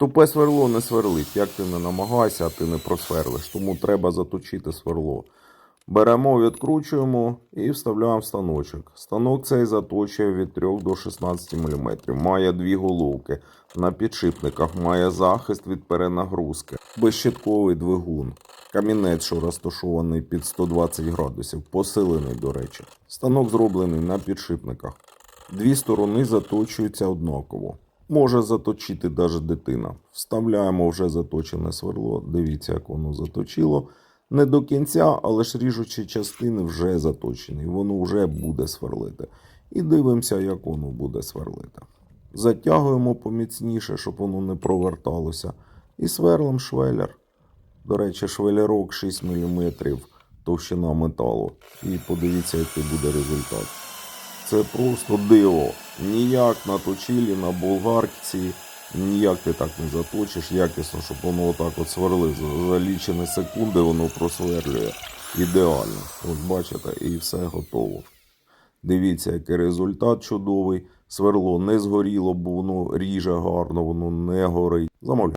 Тупе сверло не сверлить. Як ти не намагайся, а ти не просверлиш. Тому треба заточити сверло. Беремо, відкручуємо і вставляємо в станочок. Станок цей заточує від 3 до 16 мм. Має дві головки. На підшипниках має захист від перенагрузки. Безщитковий двигун. Камінець, що розташований під 120 градусів, посилений, до речі. Станок зроблений на підшипниках. Дві сторони заточуються однаково. Може заточити навіть дитина. Вставляємо вже заточене сверло. Дивіться, як воно заточило. Не до кінця, але ж ріжучі частини вже заточені. Воно вже буде сверлити. І дивимося, як воно буде сверлити. Затягуємо поміцніше, щоб воно не проверталося. І сверлим швелер. До речі, швелярок 6 мм товщина металу. І подивіться, який буде результат. Це просто диво. Ніяк на точилі, на болгарці, ніяк ти так не заточиш якісно, щоб воно отак от сверлив. За, лічені секунди воно просверлює. Ідеально. От бачите, і все готово. Дивіться, який результат чудовий. Сверло не згоріло, бо воно ріже гарно, воно не горить. Замовляйте.